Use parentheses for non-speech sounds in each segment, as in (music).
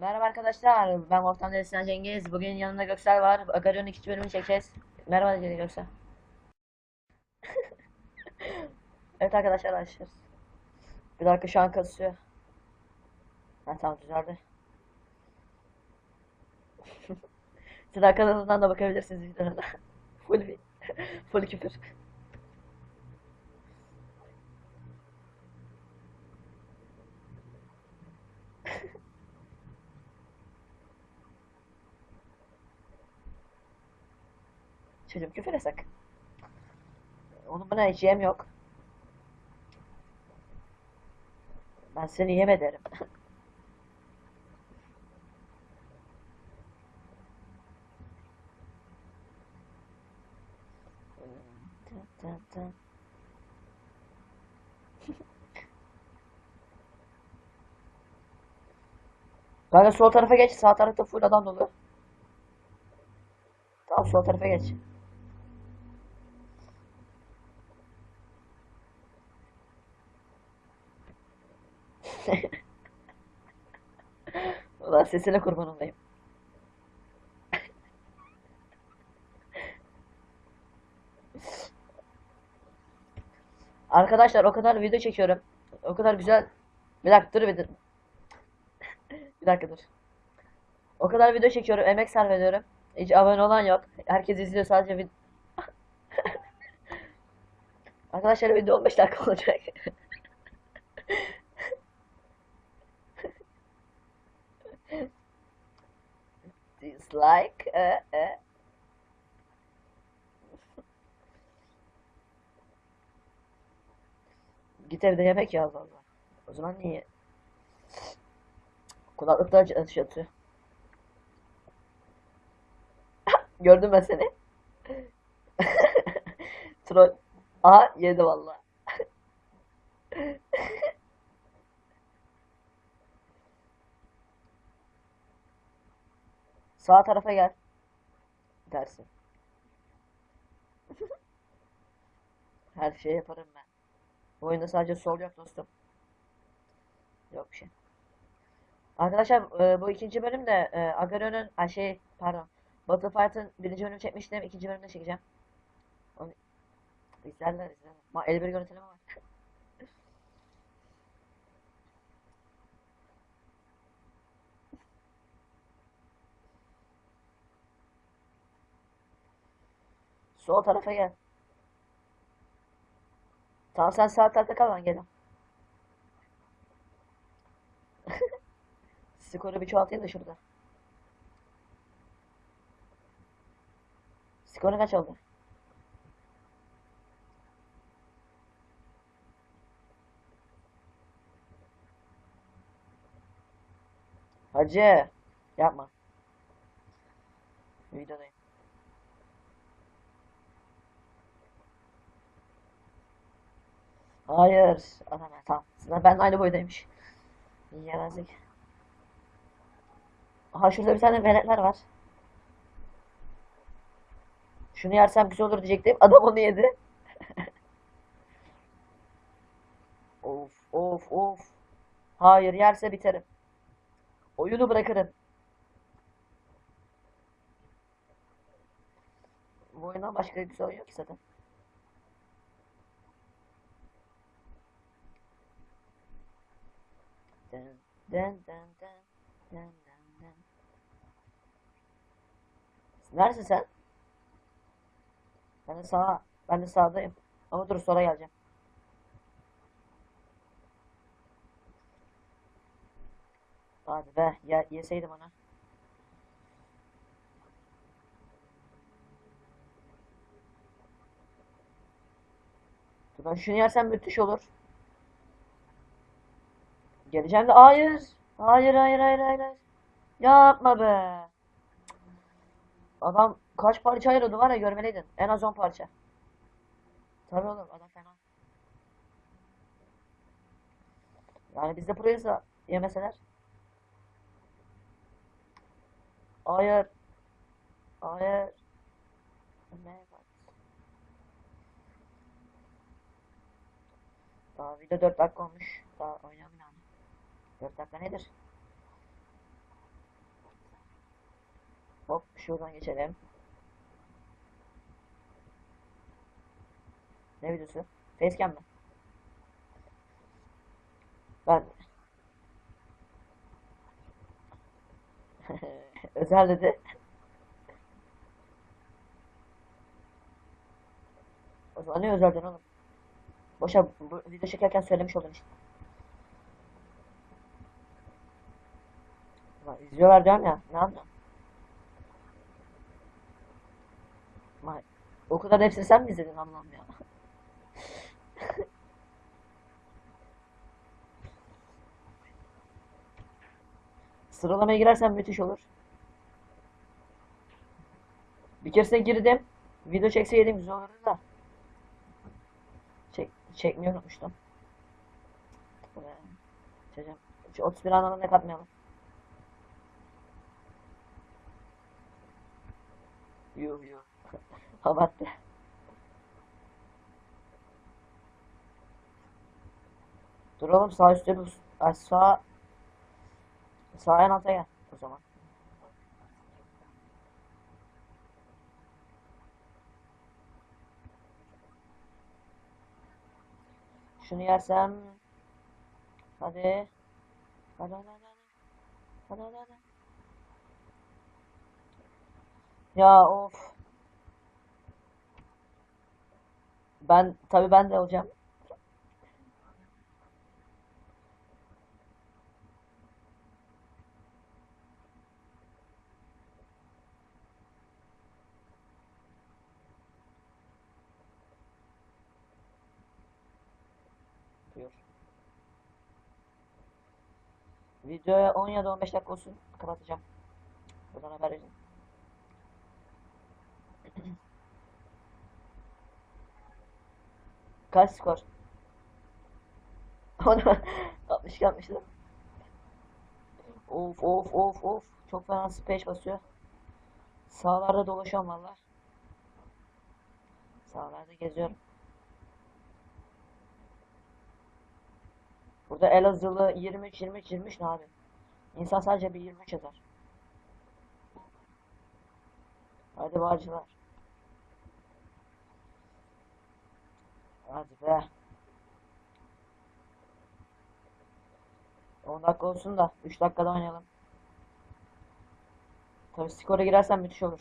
Merhaba arkadaşlar, ben Ortam Sinan Cengiz. Bugün yanımda Göksel var. Agaryon'un ikinci bölümünü çekeceğiz. Merhaba dedi Göksel. (laughs) Evet arkadaşlar başlıyoruz. Bir dakika şu an kasıyor. Ha tamam düzeldi. (laughs) Siz arkanızdan da bakabilirsiniz videolarına. (laughs) Full full küfür. Çocuğum küfür yasak. Onun bana yem yok. Ben seni yem ederim. (laughs) Kanka sol tarafa geç. Sağ tarafta full adam dolu. Tamam sol tarafa geç. (laughs) Ulan sesine kurban olayım. Arkadaşlar o kadar video çekiyorum. O kadar güzel. Bir dakika dur bir. Bir dakika dur. O kadar video çekiyorum. Emek sarf ediyorum. Hiç abone olan yok. Herkes izliyor sadece vid (laughs) Arkadaşlar video 15 dakika olacak. (laughs) Dislike. E, e. Git evde yemek yaz valla. O zaman niye? Kulaklıkta acı atış atıyor. (laughs) Gördüm ben seni. (laughs) Troll. Aha yedi valla. (laughs) Sağ tarafa gel. Dersin. (laughs) Her şeyi yaparım ben. Bu oyunda sadece sol yok dostum. Yok bir şey. Arkadaşlar e, bu ikinci bölüm de e, Agaro'nun ay şey pardon Battlefight'ın birinci bölümünü çekmiştim. ikinci bölümde çekeceğim. Onu izlerler izlerler. Ma 51 görüntüleme var. Sol tarafa gel. Tamam sen sağ tarafta kal ben geliyorum. (laughs) Skoru bir çoğaltayım da şurada. Skoru kaç oldu? Hacı yapma. Videodayım. Hayır. Adam tamam. Ben aynı boydaymış. Yarazik. Aha şurada bir tane veletler var. Şunu yersem güzel olur diyecektim. Adam onu yedi. (laughs) Of of of. Hayır yerse biterim. Oyunu bırakırım. Bu oyundan başka güzel oyun yok ki zaten. Dın sen? Ben de sağa, ben de sağdayım. Ama dur sonra geleceğim. Hadi be, ya yeseydim ona. Dur ben şunu yersem müthiş olur. Geleceğim de hayır. Hayır hayır hayır hayır. Yapma be. Adam kaç parça ayırıyordu var ya görmeliydin. En az 10 parça. Tabii oğlum adam fena. Yani bizde proyuz da yemeseler. Hayır. Hayır. Bak. Daha video 4 dakika olmuş. Daha yani. 4 dakika nedir? Hop şuradan geçelim. Ne videosu? Facecam mı? Ben (laughs) özel dedi. O zaman ne özelden oğlum? Boşa bu video çekerken söylemiş oldum işte. Lan izliyorlar diyorum ya. Ne yapayım? Vay, O kadar hepsini sen mi izledin Allah'ım ya? (laughs) Sıralamaya girersen müthiş olur. Bir keresine girdim. Video çekseydim güzel olurdu da. Çek, çekmeyi unutmuştum. Çekeceğim. Şu 31 anlamına katmayalım. Yuh yuh. Abarttı. Dur sağ üstte bu ay, sağ sağ en alta gel o zaman. Şunu yersem hadi hadi hadi hadi hadi hadi hadi ya of ben tabii ben de olacağım Buyur. Videoya 10 ya da 15 dakika olsun kapatacağım. Buradan haber verin. Kaç skor? Onu (laughs) 62 yapmıştım. Of of of of. Çok fena space basıyor. Sağlarda dolaşıyorum valla. Sağlarda geziyorum. Burada Elazığlı 23 23 23 ne abi? İnsan sadece bir 23 yazar. Hadi bağcılar. Hadi be. 10 dakika olsun da 3 dakikada oynayalım. Tabii skora girersen müthiş olur.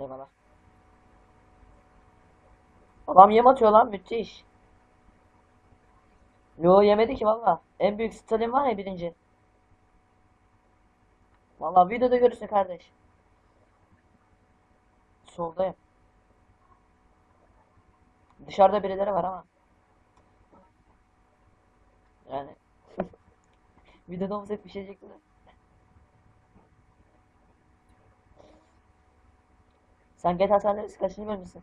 Eyvallah. Adam yem atıyor lan müthiş. Yo yemedi ki valla. En büyük Stalin var ya birinci. Valla videoda görürsün kardeş. Soldayım. Dışarıda birileri var ama. Yani. (laughs) Videoda olsaydı bir şey diyecektim de. Sen GTA San Andreas kaçıncı bölümdesin?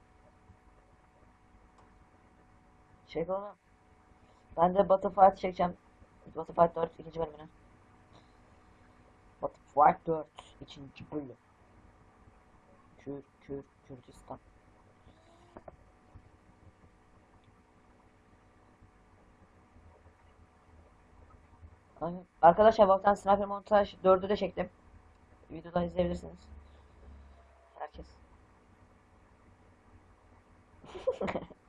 Çek onu. Ben de Battlefield çekeceğim. Battlefield 4 ikinci bölümünü. Battlefield 4 ikinci bölüm. Kür, Kür, Kürdistan. Arkadaşlar baktan Sniper Montaj 4'ü de çektim. Videodan izleyebilirsiniz. Herkes. (laughs)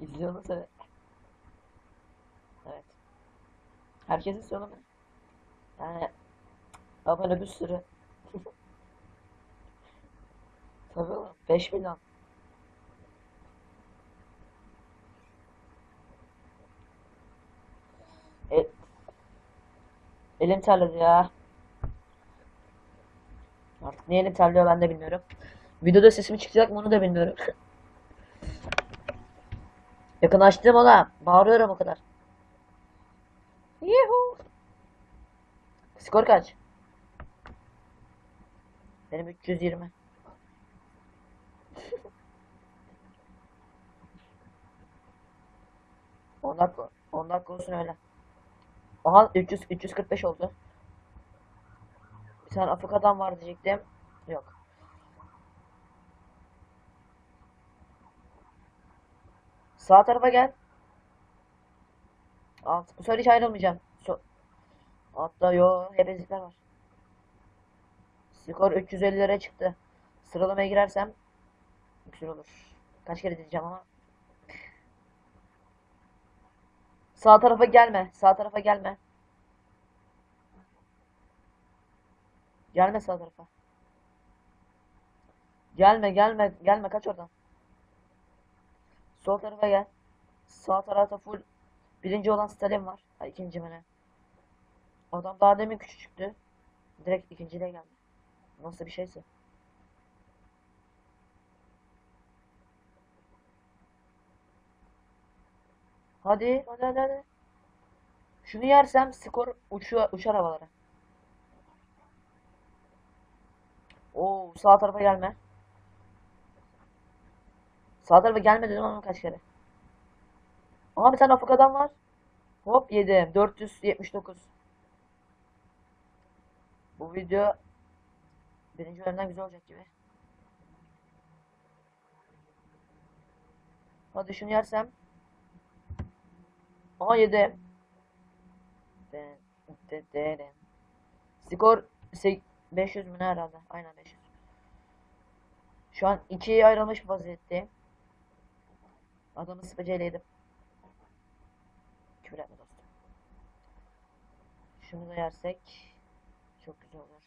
İzliyorsunuz evet. Evet. Herkes izliyor onu. Yani abone bir sürü. Tabii oğlum. 5 milyon. E, elim terledi ya. Artık niye elim terliyor ben de bilmiyorum. Videoda sesim çıkacak mı onu da bilmiyorum. (laughs) Yakınlaştım ona. Bağırıyorum o kadar. Yuhu. Skor kaç? Benim 320. dakika, 10 dakika olsun öyle. Aha 300 345 oldu. Bir tane Afrika'dan var diyecektim. Yok. Sağ tarafa gel. Alt. Bu sefer hiç ayrılmayacağım. So Hatta yo hep ezikler var. Skor 350'lere çıktı. Sıralamaya girersem güzel olur. Kaç kere diyeceğim ama. Sağ tarafa gelme. Sağ tarafa gelme. Gelme sağ tarafa. Gelme gelme gelme kaç oradan. Sol tarafa gel. Sağ tarafta full birinci olan Stalin var. Ha, ikinci mi ne? Adam daha demin küçücüktü. Direkt ikinciliğe geldi. Nasıl bir şeyse. Hadi hadi hadi hadi. Şunu yersem skor uçuyor, uçar havalara. Oo sağ tarafa gelme. Sağ tarafa gelme dedim ama kaç kere. Aha bir tane afk adam var. Hop yedim. 479. Bu video birinci bölümden güzel olacak gibi. Hadi şunu yersem. Aha yedim. De- de- de- de. Skor sek- 500 mü herhalde? Aynen 500. Şu an ikiye ayrılmış vaziyetteyim. Adamı sıfıcaylaydım. Küfür etme dostum. Şunu da yersek çok güzel olur.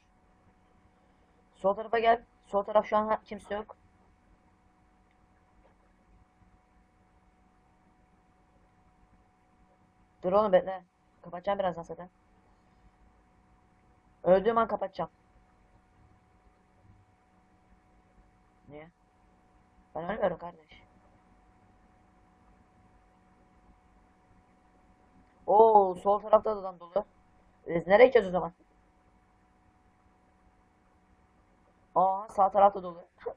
Sol tarafa gel. Sol taraf şu an kimse yok. Dur oğlum bekle. Kapatacağım birazdan zaten. Öldüğüm an kapatacağım. Niye? Ben ölmüyorum kardeş. Oo, sol tarafta da adam dolu. Biz nereye gideceğiz o zaman? Aa, sağ tarafta dolu. (laughs)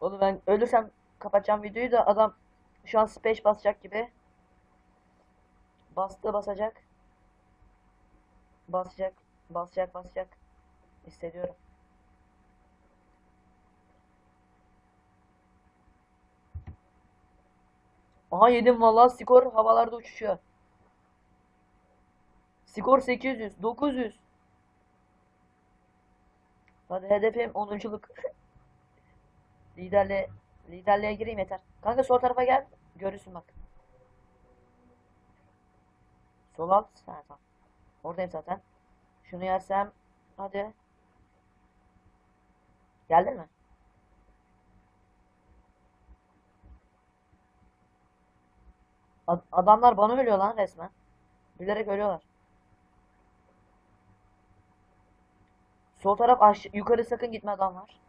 Oğlum ben ölürsem kapatacağım videoyu da adam şu an space basacak gibi. Bastı basacak. Basacak, basacak, basacak. Hissediyorum. Aha yedim vallahi skor havalarda uçuşuyor. Skor 800, 900. Hadi hedefim 10'unculuk. Liderle liderliğe gireyim yeter. Kanka sol tarafa gel. Görürsün bak. Sol alt. Ha, tamam. Oradayım zaten. Şunu yersem hadi. Geldin mi? Ad- adamlar bana ölüyor lan resmen. Bilerek ölüyorlar. Sol taraf aş yukarı sakın gitme adam var.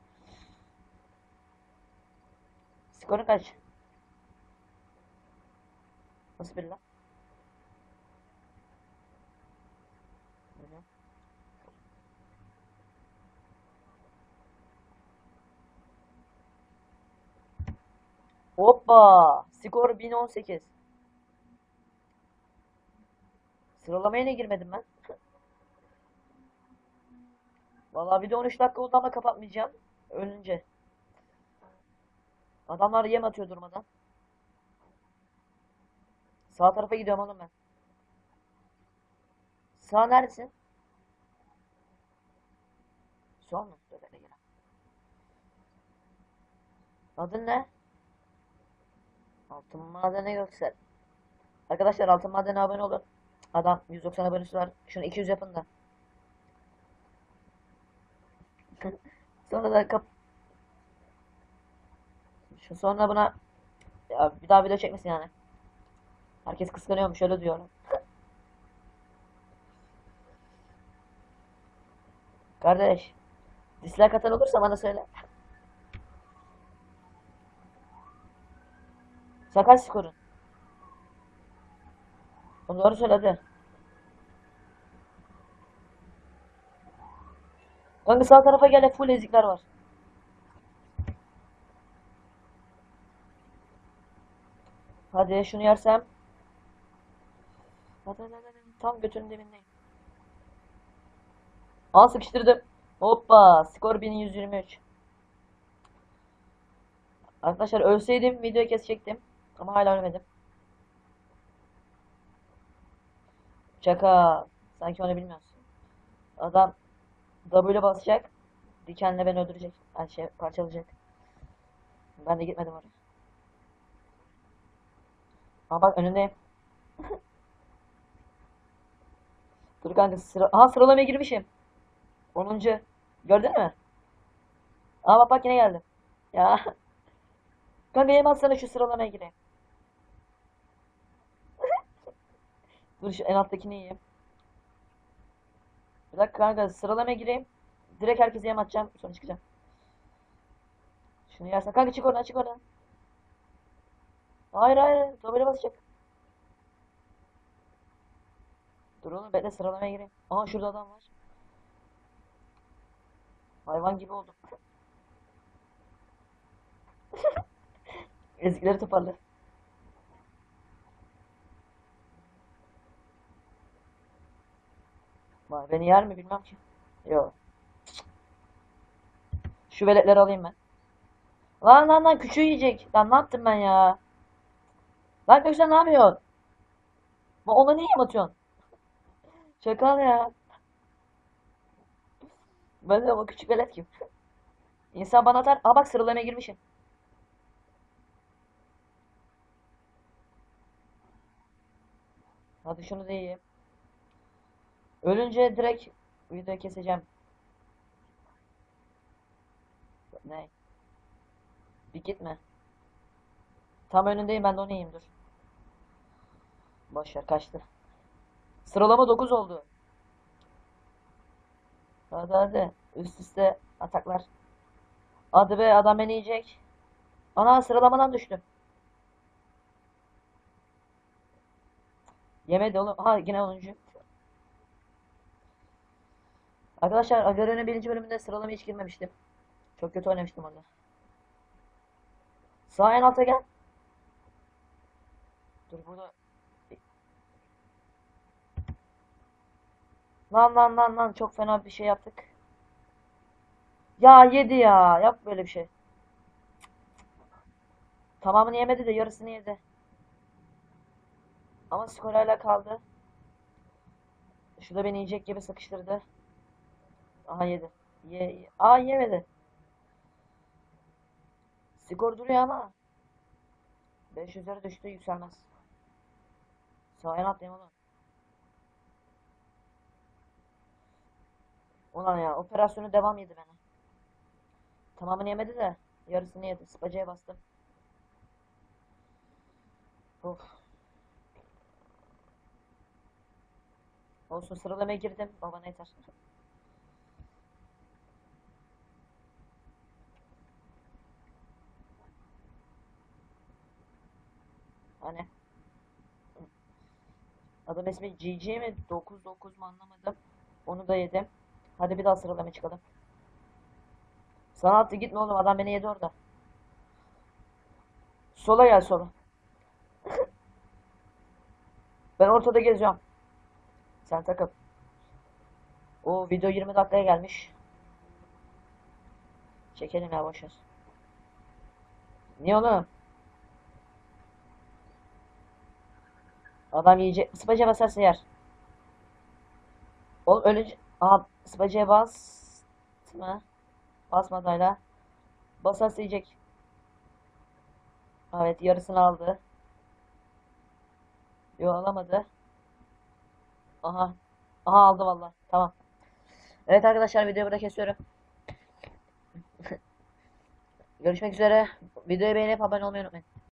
Skorun kaç? Nasıl bir lan? Hoppa! Skor 1018. Sıralamaya ne girmedim ben? (laughs) Vallahi video 13 dakika oldu ama kapatmayacağım. Ölünce. Adamlar yem atıyor durmadan. Sağ tarafa gidiyorum oğlum ben. Sağ neredesin? Sol mu? Adın ne? Altın Madeni Göksel. Arkadaşlar Altın Maden'e abone olun. Adam 190 abonesi var. Şunu 200 yapın da. (laughs) Sonra da kap Şu sonra buna ya bir daha video çekmesin yani. Herkes kıskanıyormuş öyle diyorum. Kardeş, dislike atan olursa bana söyle. Sakal skorun. Onu doğru söyle hadi. Kanka sağ tarafa gel full ezikler var. Hadi şunu yersem. Hadi hadi hadi. Tam götünün dibindeyim. Al sıkıştırdım. Hoppa. Skor 1123. Arkadaşlar ölseydim videoyu kesecektim. Ama hala ölmedim. Çaka. Sanki onu bilmiyorsun. Adam W basacak. Dikenle beni öldürecek. Ay şey parçalayacak. Ben de gitmedim oraya. Ama bak önündeyim. (laughs) Dur kanka sıra... Aha sıralamaya girmişim. 10. Gördün mü? Aa bak bak yine geldim. Ya. (laughs) Kanka yem atsana şu sıralamaya gireyim. Dur şu en alttakini yiyeyim. Bir dakika kanka sıralamaya gireyim. Direkt herkese yem atacağım. Sonra çıkacağım. Şunu yersen. Kanka çık oradan çık oradan. Hayır hayır. Tobele basacak. Dur oğlum bekle sıralamaya gireyim. Aha şurada adam var. Hayvan gibi oldum. (laughs) Ezgileri toparla. Vay beni yer mi bilmem ki. Yok. Şu veletleri alayım ben. Lan lan lan küçüğü yiyecek. Lan ne yaptım ben ya? Lan Göksen ne yapıyorsun? Lan ona niye yem atıyorsun? Şaka ya. Ben de o küçük velet kim? İnsan bana atar. Aa bak sıralamaya girmişim. Hadi şunu da yiyeyim. Ölünce direkt videoyu keseceğim. Ne? Bir gitme. Tam önündeyim ben de onu yiyeyim dur. Boş ver kaçtı. Sıralama 9 oldu. Hadi hadi. Üst üste ataklar. Hadi be adam beni yiyecek. Ana sıralamadan düştüm. Yemedi oğlum. Ha yine 10. Arkadaşlar Agaro'nun birinci bölümünde sıralamaya hiç girmemiştim. Çok kötü oynamıştım orada. Sağ en alta gel. Dur burada. Lan lan lan lan çok fena bir şey yaptık. Ya yedi ya. Yap böyle bir şey. Tamamını yemedi de yarısını yedi. Ama skor hala kaldı. Şu da beni yiyecek gibi sıkıştırdı. Aha yedi. Ye. Aa yemedi. Skor duruyor ama. 5 üzeri düştü yükselmez. Sahaya atlayayım oğlum. Ulan ya operasyonu devam yedi beni. Tamamını yemedi de yarısını yedi. Spacaya bastım. Of. Olsun sıralamaya girdim. Babana yeter. Adam ismi GG mi 99 mu anlamadım. Onu da yedim. Hadi bir daha sıralamaya çıkalım. Sana attı gitme oğlum adam beni yedi orada. Sola gel sola. (laughs) Ben ortada geziyorum. Sen takıl. O video 20 dakikaya gelmiş. Çekelim ya boşver. Niye oğlum? Adam yiyecek. Space'e basarsa yer. Oğlum ölünce... Aha Space'e bas. mı? Basmadı hala. Basarsa. Evet yarısını aldı. Yo alamadı. Aha. Aha aldı valla. Tamam. Evet arkadaşlar videoyu burada kesiyorum. (laughs) Görüşmek üzere. Videoyu beğenip abone olmayı unutmayın.